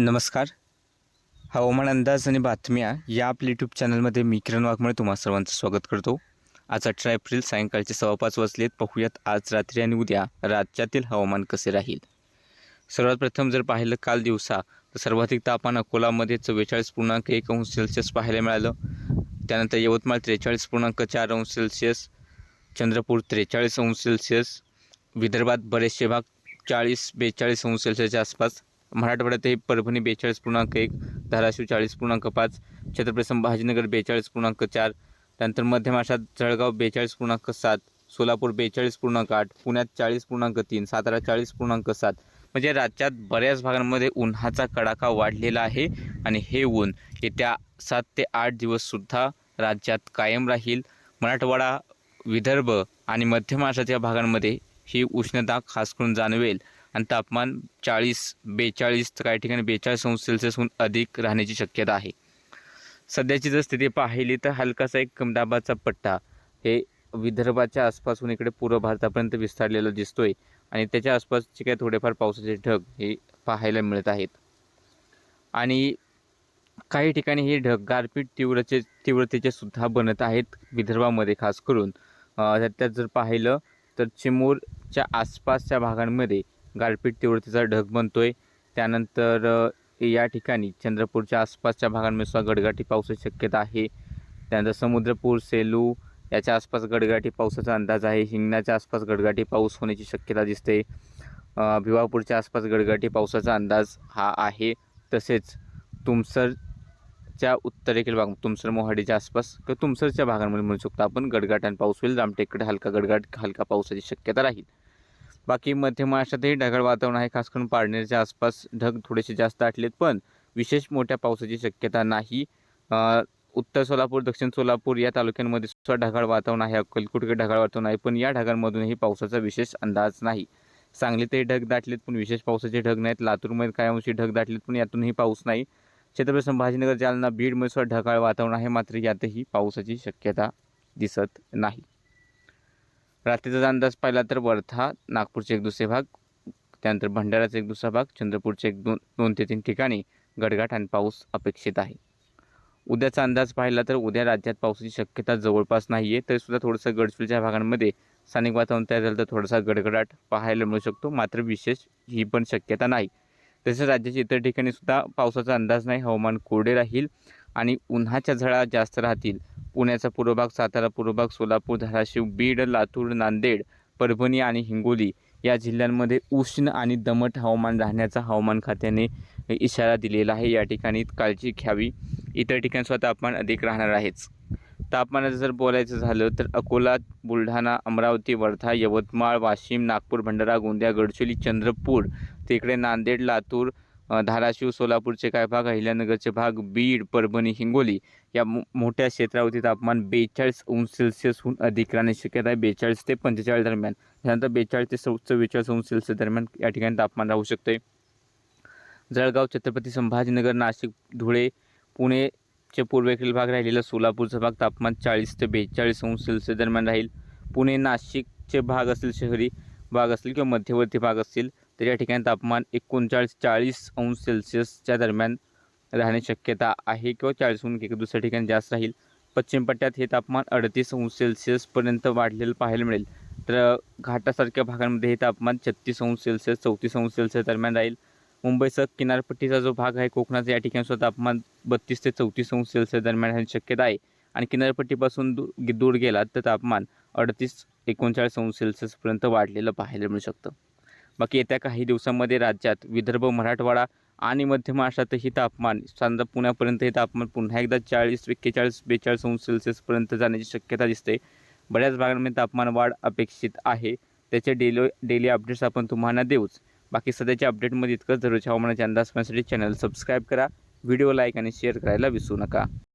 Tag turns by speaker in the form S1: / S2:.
S1: नमस्कार. हवामान अंदाज आणि बातम्या या आपल्या यूट्यूब चॅनलमध्ये मी किरण वाघमळे तुम्हा सर्वांचं स्वागत करतो. आज अठरा एप्रिल सायंकाळचे सव्वा पाच वाजलेत. पाहूयात आज रात्री आणि उद्या राज्यातील हवामान कसे राहील? सर्वात प्रथम जर पाहिलं काल दिवसा तर सर्वाधिक तापमान अकोलामध्ये चव्वेचाळीस पूर्णांक एक अंश सेल्सिअस पाहायला मिळालं. त्यानंतर यवतमाळ त्रेचाळीस पूर्णांक चार अंश सेल्सिअस चंद्रपूर त्रेचाळीस अंश सेल्सिअस विदर्भात बरेचसे भाग चाळीस बेचाळीस अंश सेल्सिअसच्या आसपास मराठवाड्यातही परभणी बेचाळीस पूर्णांक एक धाराशिव चाळीस पूर्णांक पाच छत्रपती संभाजीनगर बेचाळीस पूर्णांक चार त्यानंतर मध्य महाराष्ट्रात जळगाव बेचाळीस पूर्णांक सात सोलापूर बेचाळीस पूर्णांक आठ पुण्यात चाळीस पूर्णांक तीन सातारा चाळीस पूर्णांक सात. म्हणजे राज्यात बऱ्याच भागांमध्ये उन्हाचा कडाका वाढलेला आहे आणि हे ऊन येत्या सात ते आठ दिवससुद्धा राज्यात कायम राहील. मराठवाडा विदर्भ आणि मध्य महाराष्ट्राच्या भागांमध्ये ही उष्णता खास करून जाणवेल. आणि तापमान चाळीस बेचाळीस तर काही ठिकाणी बेचाळीस अंश सेल्सिअसहून अधिक राहण्याची शक्यता आहे. सध्याची जर स्थिती पाहिली तर हलकासा एक कमदाबाचा पट्टा हे विदर्भाच्या आसपासून इकडे पूर्व भारतापर्यंत विस्तारलेला दिसतोय आणि त्याच्या आसपासचे काही थोडेफार पावसाचे ढग हे पाहायला मिळत आहेत. आणि काही ठिकाणी हे ढग गारपीट तीव्रचे तीव्रतेचे सुद्धा बनत आहेत विदर्भामध्ये खास करून. त्यात जर पाहिलं तर चिमूरच्या आसपासच्या भागांमध्ये गारपीट तीव्रतेचा ढग बनतो आहे त्यानंतर या ठिकाणी चंद्रपूरच्या आसपासच्या भागांमध्ये सुद्धा गडगाठी पावसाची शक्यता आहे. त्यानंतर समुद्रपूर सेलू याच्या आसपास गडगाठी पावसाचा अंदाज आहे. हिंगण्याच्या आसपास गडगाठी पाऊस होण्याची शक्यता दिसते. भिवापूरच्या आसपास गडगाठी पावसाचा अंदाज हा आहे. तसेच तुमसरच्या उत्तरेकडील भाग तुमसर मोहाडीच्या आसपास किंवा तुमसरच्या भागांमध्ये म्हणू शकतो आपण गडगाट आणि पाऊस होईल. रामटेकडे हलका गडगाट हलका पावसाची शक्यता राहील. बाकी मध्य महाराष्ट्रातही ढगाळ वातावरण आहे खास करून पारनेरच्या आसपास ढग थोडेसे जास्त आटलेत पण विशेष मोठ्या पावसाची शक्यता नाही. उत्तर सोलापूर दक्षिण सोलापूर या तालुक्यांमध्ये सुद्धा ढगाळ वातावरण आहे अक्कलकोटकडे ढगाळ वातावरण आहे पण या ढगांमधूनही पावसाचा विशेष अंदाज नाही. सांगलीतही ढग दाटलेत पण विशेष पावसाचे ढग नाहीत लातूरमध्ये काय अंशी ढग दाटलेत पण यातूनही पाऊस नाही. छत्रपती संभाजीनगर जालना बीडमध्ये सुद्धा ढगाळ वातावरण आहे मात्र यातही पावसाची शक्यता दिसत नाही. रात्रीचा अंदाज पाहिला तर वर्धा नागपूरचे एक दुसरे भाग त्यानंतर भंडाऱ्याचा एक दुसरा भाग चंद्रपूरचे एक दोन दोन ते तीन ठिकाणी गडगाट आणि पाऊस अपेक्षित आहे. उद्याचा अंदाज पाहिला तर उद्या राज्यात पावसाची शक्यता जवळपास नाही आहे तरीसुद्धा थोडंसं गडचिरोलीच्या भागांमध्ये स्थानिक वातावरण तयार झालं तर थोडासा गडगडाट पाहायला मिळू शकतो मात्र विशेष ही पण शक्यता नाही. तसेच राज्याच्या इतर ठिकाणीसुद्धा पावसाचा अंदाज नाही हवामान कोरडे राहील आणि उन्हाच्या झळा जास्त राहतील. पुण्याचा पूर्व भाग सातारा पूर्व भाग सोलापूर धाराशिव बीड लातूर नांदेड परभणी आणि हिंगोली या जिल्ह्यांमध्ये उष्ण आणि दमट हवामान राहण्याचा हवामान खात्याने इशारा दिलेला आहे. या ठिकाणी काळजी घ्यावी. इतर ठिकाणी सुद्धा तापमान अधिक राहणार आहेच. तापमानाचं जर बोलायचं झालं तर अकोला बुलढाणा अमरावती वर्धा यवतमाळ वाशिम नागपूर भंडारा गोंदिया गडचिरोली चंद्रपूर तिकडे नांदेड लातूर धाराशिव सोलापूरचे काही भाग अहिल्यानगरचे भाग बीड परभणी हिंगोली या मो मोठ्या क्षेत्रावरती तापमान बेचाळीस अंश सेल्सिअसहून अधिक राहण्याची शक्यता आहे. बेचाळीस ते पंचेचाळीस दरम्यान त्यानंतर बेचाळीस ते चौ चव्वेचाळीस अंश सेल्सिअस दरम्यान या ठिकाणी तापमान राहू शकते जळगाव छत्रपती संभाजीनगर नाशिक धुळे पुणेचे पूर्वेकडील भाग राहिलेला सोलापूरचा भाग तापमान चाळीस ते बेचाळीस अंश सेल्सिअस दरम्यान राहील. पुणे नाशिकचे भाग असतील शहरी भाग असतील किंवा मध्यवर्ती भाग असतील तर या ठिकाणी तापमान एकोणचाळीस चाळीस अंश सेल्सिअसच्या दरम्यान राहण्याची शक्यता आहे किंवा चाळीसहून एक दुसऱ्या ठिकाणी जास्त राहील. पश्चिम पट्ट्यात हे तापमान अडतीस अंश सेल्सिअसपर्यंत वाढलेलं पाहायला मिळेल. तर घाटासारख्या भागांमध्ये हे तापमान छत्तीस अंश सेल्सिअस चौतीस अंश सेल्सिअस दरम्यान राहील. मुंबईसह किनारपट्टीचा जो भाग आहे कोकणाचा या ठिकाणी सुद्धा तापमान बत्तीस ते चौतीस अंश सेल्सिअस दरम्यान राहण्याची शक्यता आहे. आणि किनारपट्टीपासून दू दूर गेलात तर तापमान अडतीस एकोणचाळीस अंश सेल्सिअसपर्यंत वाढलेलं पाहायला मिळू शकतं. बाकी येत्या काही दिवसांमध्ये राज्यात विदर्भ मराठवाडा आणि मध्य महाराष्ट्रातही तापमान समजा पुण्यापर्यंत हे तापमान पुन्हा एकदा चाळीस एक्केचाळीस बेचाळीस अंश सेल्सिअसपर्यंत जाण्याची शक्यता दिसते. बऱ्याच भागांमध्ये तापमान वाढ अपेक्षित आहे. त्याचे डेली डेली अपडेट्स आपण तुम्हाला देऊच. बाकी सध्याच्या अपडेटमध्ये इतकंच. दररोजच्या हवामानाचे अंदाज पाहण्यासाठी चॅनल सबस्क्राईब करा. व्हिडिओ लाईक आणि शेअर करायला विसरू नका.